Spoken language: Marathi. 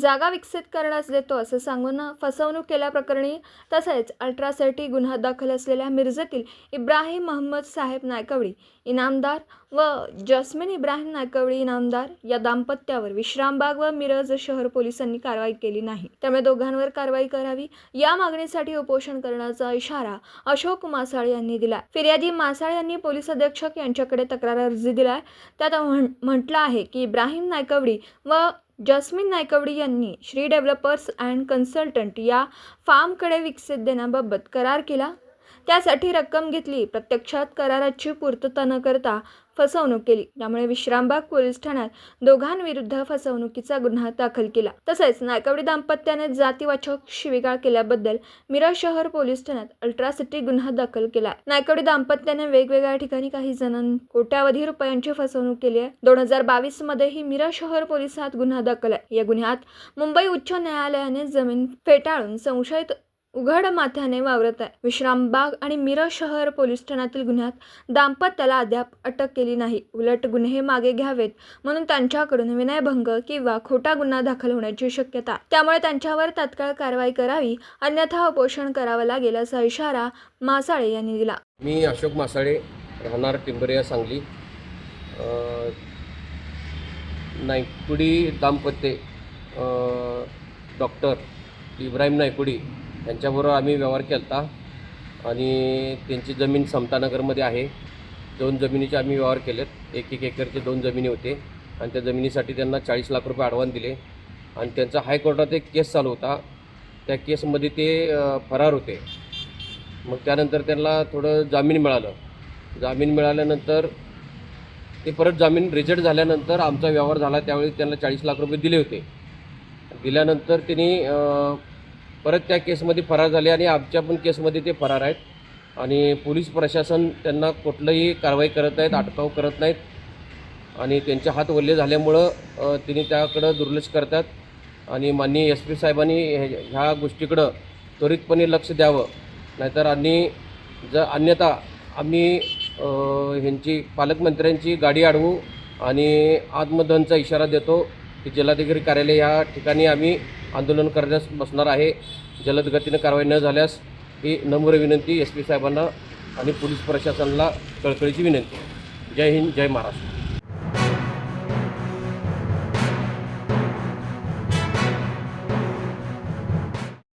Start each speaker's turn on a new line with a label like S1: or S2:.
S1: जागा विकसित करण्यास देतो असं सांगून फसवणूक केल्याप्रकरणी तसेच अल्ट्रासाठी गुन्हा दाखल असलेल्या मिरजेतील इब्राहिम महम्मद साहेब नायकवडी इनामदार व जस्मिन इब्राहिम नायकवडी इनामदार या दाम्पत्यावर विश्रामबाग व मिरज शहर पोलिसांनी कारवाई केली नाही. त्यामुळे दोघांवर कारवाई करावी या मागणीसाठी उपोषण करण्याचा इशारा अशोक मासाळे यांनी दिला फिर्यादी मासाळ यांनी पोलीस अधीक्षक यांच्याकडे तक्रार अर्जी दिला त्यात म्हटलं आहे की इब्राहिम नायकवडी व जस्मिन नायकवडी यांनी श्री डेव्हलपर्स अँड कन्सल्टंट या फार्मकडे विकसित देण्याबाबत करार केला. त्यासाठी रक्कम घेतली. प्रत्यक्षात कराराची पूर्तता न करता फसवणूक केली. त्यामुळे विश्रामबाग पोलीस ठाण्यात दोघांविरुद्ध फसवणुकीचा गुन्हा दाखल केला. तसेच नायकवडी दाम्पत्याने जातीवाचक शिवीगाळ केल्याबद्दल मिरज शहर पोलीस ठाण्यात अल्ट्रासिटी गुन्हा दाखल केला. नायकवडी दाम्पत्याने वेगवेगळ्या ठिकाणी काही जणांनी कोट्यावधी रुपयांची फसवणूक केली आहे. दोन हजार बावीस मध्येही मिरज शहर पोलिसात गुन्हा दाखल आहे. या गुन्ह्यात मुंबई उच्च न्यायालयाने जमीन फेटाळून संशयित उघड माथ्याने वावरत आहे. विश्रामबाग आणि मिरज शहर पोलीस ठाण्यातील गुन्ह्यात दाम्पत्याला अद्याप अटक केली नाही. उलट गुन्हे मागे घ्यावेत म्हणून त्यांच्याकडून विनयभंग किंवा खोटा गुन्हा दाखल होण्याची शक्यता. त्यामुळे त्यांच्यावर तात्काळ कारवाई करावी अन्यथा उपोषण करावं लागेल असा इशारा मासाळे यांनी दिला.
S2: मी अशोक मासाळे राहणार टिंबरिया सांगली. नायकुडी दाम्पत्य डॉक्टर इब्राहिम नायकुडी त्यांच्याबरोबर आम्ही व्यवहार केला होता आणि त्यांची जमीन समतानगरमध्ये आहे. दोन जमिनीचे आम्ही व्यवहार केलेत. एक एक एकरचे दोन जमिनी होते. आणि त्या जमिनीसाठी त्यांना चाळीस लाख रुपये ॲडव्हान्स दिले. आणि त्यांचा हायकोर्टात एक केस चालू होता. त्या केसमध्ये ते फरार होते. मग त्यानंतर त्यांना थोडं जामीन मिळालं. जामीन मिळाल्यानंतर ते परत जामीन रिजेक्ट झाल्यानंतर आमचा व्यवहार झाला. त्यावेळी त्यांना चाळीस लाख रुपये दिले होते. दिल्यानंतर त्यांनी परत त्या केसमध्ये फरार झाले आणि आमच्या पण केसमध्ये ते फरार आहेत. आणि पोलीस प्रशासन त्यांना कुठलंही कारवाई करत नाहीत अटकाव करत नाहीत. आणि त्यांचे हात वल्ले झाल्यामुळं तिने त्यांनी त्याकडं दुर्लक्ष करतात. आणि माननीय एस पी साहेबांनी ह्या गोष्टीकडं त्वरितपणे लक्ष द्यावं. नाहीतर आणि जर अन्यथा आम्ही ह्यांची पालकमंत्र्यांची गाडी अडवू आणि आत्मदहनचा इशारा देतो की जिल्हाधिकारी कार्यालय या ठिकाणी आम्ही आंदोलन करण्यास बसणार आहे. जलद गतीनं कारवाई न झाल्यास ही नम्र विनंती एस पी साहेबांना आणि पोलीस प्रशासनाला कळकळीची विनंती. जय हिंद जय महाराष्ट्र.